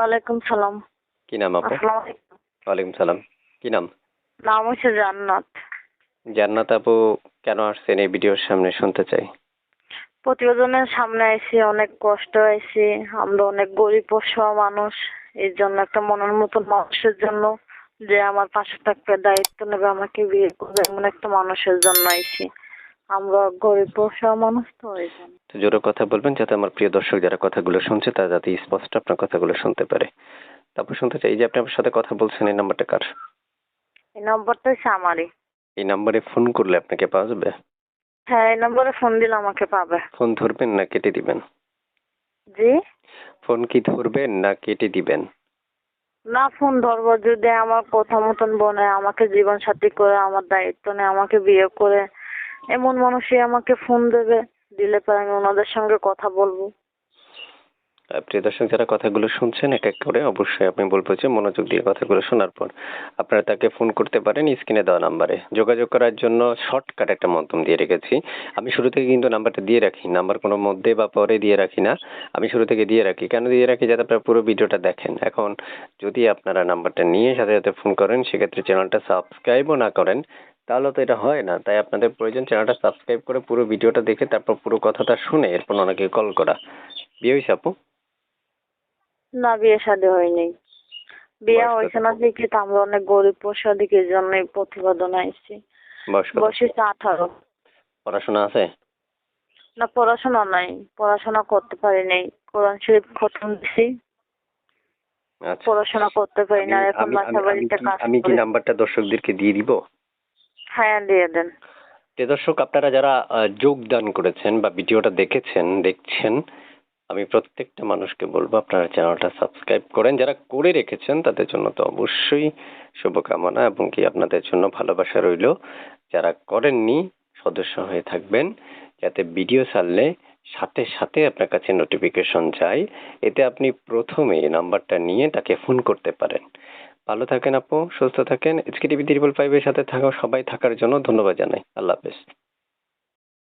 ওয়ালাইকুম সালাম। কি নাম আপু আসসালামু আলাইকুম। ওয়ালাইকুম সালাম। কি নাম? নাম হচ্ছে জান্নাত। জান্নাত আপু কেন আসছেন এই ভিডিওর সামনে শুনতে চাই? প্রতিবেদনের সামনে আইছি অনেক কষ্ট আইছি আমরা অনেক গরিব অসহায় মানুষ। এই জন্য একটা মনের মতন মানুষের জন্য যে আমার পাশে থাকবে দায়িত্ব নেবে আমাকে বিয়ে করবে এমন একটা মানুষের জন্য আইছি আমরা গরিব অসহায় মানুষ তো তো জোরে কথা বলবেন যাতে আমার প্রিয় দর্শক যারা কথাগুলো শুনছে তারা যাতে স্পষ্ট আপনার কথাগুলো শুনতে পারে। তারপর শুনতে চাই এই যে আপনি আমার সাথে কথা বলছেন এই নাম্বারটা কার? এই নম্বরটা আমারই। এই নাম্বারে ফোন করলে আপনাকে পাওয়া যাবে? হ্যাঁ এই নম্বরে ফোন দিলে আমাকে পাবে। ফোন ধরবেন না কেটে দিবেন? জি? ফোন কি ধরবেন না কেটে দিবেন? না ফোন ধরবো। যদি আমার কথা মতন বনে আমাকে জীবন সাথী করে আমার দায়িত্ব নেয় আমাকে বিয়ে করে এমন মানুষই আমাকে ফোন দেবে, দিলে পরে আমি ওনাদের সঙ্গে কথা বলব। প্রিয় দর্শক, যারা কথাগুলো শুনছেন এক এক করে, অবশ্যই আপনি বলব যে মনোযোগ দিয়ে কথাগুলো শোনার পর আপনারা তাকে ফোন করতে পারেন স্ক্রিনে দেওয়া নাম্বারে। যোগাযোগ করার জন্য শর্টকাট একটা মাধ্যম দিয়ে রেখেছি। আমি শুরু থেকে কিন্তু নাম্বারটা দিয়ে রাখি, নাম্বার কোনো মধ্যে বা পরে দিয়ে রাখি না। আমি শুরু থেকে দিয়ে রাখি। কেন দিয়ে রাখি? যাতে আপনারা পুরো ভিডিওটা দেখেন। এখন যদি আপনারা নাম্বারটা নিয়ে সাথে সাথে ফোন করেন, সেক্ষেত্রে চ্যানেলটা সাবস্ক্রাইবও না করেন তাহলে তো এটা হয় না। তাই আপনাদের প্রয়োজন চ্যানেলটা সাবস্ক্রাইব করে পুরো ভিডিওটা দেখে তারপর পুরো কথাটা শুনে এরপর ওনাকে কল করা। বিয়ে হয়েছে আপু? না বিয়ে শাদী হয়নি। বিয়ে? হয়েছে না দেখি তো আমরা অনেক গরিব পোষা দিকে এই জন্যই প্রতিবেদন আইছি। বয়স হচ্ছে আঠারো। পড়াশোনা আছে? না পড়াশোনা নাই। পড়াশোনা করতে পারি নাই কোরআন শরীফ খতম দিছি। আচ্ছা। পড়াশোনা করতে পারি না এখন বাসা বাড়িতে কাজ আমি কি নাম্বারটা দর্শকদেরকে দিয়ে দিব? হ্যাঁ দিয়ে দেন। যে দর্শক, আপনারা যারা যোগদান করেছেন বা ভিডিওটা দেখেছেন, দেখছেন, আমি প্রত্যেকটা মানুষকে বলব আপনারা চ্যানেলটা সাবস্ক্রাইব করেন। যারা করে রেখেছেন, তাদের জন্য তো অবশ্যই শুভকামনা এবং কি আপনাদের জন্য ভালোবাসা রইল। যারা করেননি, সদস্য হয়ে থাকবেন, যাতে ভিডিও ছাড়লে সাথে সাথে আপনার কাছে নোটিফিকেশন যায়। এতে আপনি প্রথমে নাম্বারটা নিয়ে তাকে ফোন করতে পারেন। ভালো থাকেন আপু, সুস্থ থাকেন। এইচকে টিভি ত্রিপল ফাইভের সাথে থাকা সবাই থাকার জন্য ধন্যবাদ জানাই। আল্লাহ হাফেজ।